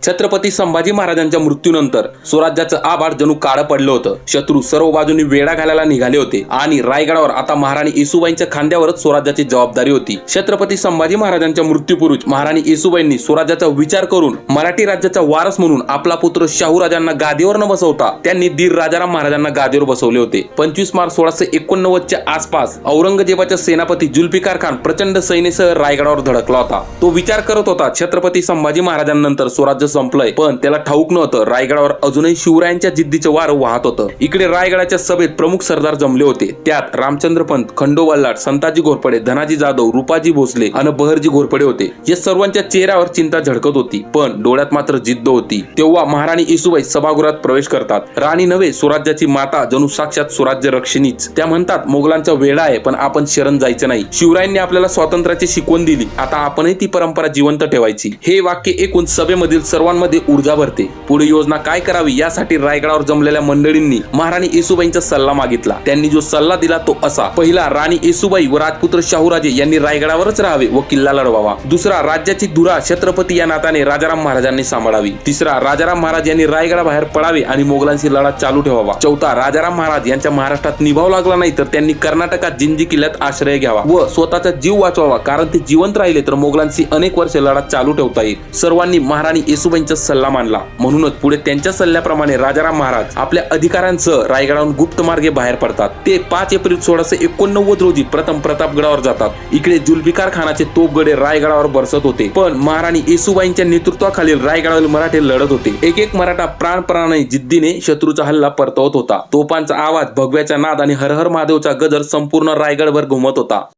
छत्रपती संभाजी महाराजांच्या मृत्यूनंतर स्वराज्याचं आभार जणू काळं पडलं होतं. शत्रू सर्व बाजूंनी वेढा घालायला निघाले होते आणि रायगडावर आता महाराणी येसुबाईंच्या खांद्यावरच स्वराज्याची जबाबदारी होती. छत्रपती संभाजी महाराजांच्या मृत्यूपूर्वी महाराणी येसुबाईंनी स्वराज्याचा विचार करून मराठी राज्याचा वारस म्हणून आपला पुत्र शाहूराजांना गादीवर न बसवता त्यांनी दीर राजाराम महाराजांना गादीवर बसवले होते. पंचवीस मार्च सोळाशे एकोणनव्वदच्या आसपास औरंगजेबाच्या सेनापती जुल्फिकार खान प्रचंड सैन्यासह रायगडावर धडकला होता. तो विचार करत होता छत्रपती संभाजी महाराजांनंतर स्वराज राज्य संपलंय पण त्याला ठाऊक नव्हतं. रायगडावर अजूनही शिवरायांच्या जिद्दीचं वार वाहत होतं. इकडे रायगडाच्या सभेत प्रमुख सरदार जमले होते. त्यात रामचंद्र पंत खंडो वल्लाड संताजी घोरपडे धनाजी जाधव रुपाजी भोसले आणि बहरजी घोरपडे होते. या सर्वांच्या चेहऱ्यावर चिंता झळकत होती पण डोळ्यात मात्र जिद्द होती. तेव्हा महाराणी येसुबाई सभागृहात प्रवेश करतात. राणी नव्हे स्वराज्याची माता जणू साक्षात स्वराज्य रक्षिणीच. त्या म्हणतात मोगलांचा वेळा आहे पण आपण शरण जायचं नाही. शिवरायांनी आपल्याला स्वातंत्र्याची शिकवण दिली. आता आपणही ती परंपरा जिवंत ठेवायची. हे वाक्य एकूण सभेमधील सर्वांमध्ये ऊर्जा भरते. पुढे योजना काय करावी यासाठी रायगडावर जमलेल्या मंडळींनी महाराणी येसुबाईंचा सल्ला मागितला. त्यांनी जो सल्ला दिला तो असा पहिला राणी येसुबाई व राजपुत्र शाहूराजे यांनी रायगडावरच राहावे व किल्ला लढवावा. दुसरा राज्याची धुरा छत्रपती या नाताने राजाराम महाराजांनी सांभाळावी. तिसरा राजाराम महाराज यांनी रायगडाबाहेर पडावे आणि मोगलांशी लढा चालू ठेवावा. चौथा राजाराम महाराज यांच्या महाराष्ट्रात निभाव लागला नाही तर त्यांनी कर्नाटकात जिंजी किल्ल्यात आश्रय घ्यावा व स्वतःचा जीव वाचवावा. कारण ते जिवंत राहिले तर मोगलांशी अनेक वर्ष लढा चालू ठेवता येईल. सर्वांनी महाराणी येसुबाईंचा सल्ला मानला. म्हणूनच पुढे त्यांच्या सल्ल्याप्रमाणे राजाराम महाराज आपल्या अधिकाऱ्यांसह रायगडाहून गुप्त मार्गे बाहेर पडतात. ते पाच एप्रिल सोळाशे एकोणनव्वद रोजी प्रथम प्रतापगडावर जातात. इकडे जुल्फिकार खानाचे तोपगडे रायगडावर बरसत होते. पण महाराणी येसुबाईंच्या नेतृत्वाखालील रायगडावरील मराठे लढत होते. एक एक मराठा प्राणपणाने जिद्दीने शत्रूचा हल्ला परतवत होता. तोपांचा आवाज भगव्याचा नाद आणि हरहर महादेवचा गजर संपूर्ण रायगडभर घुमत होता.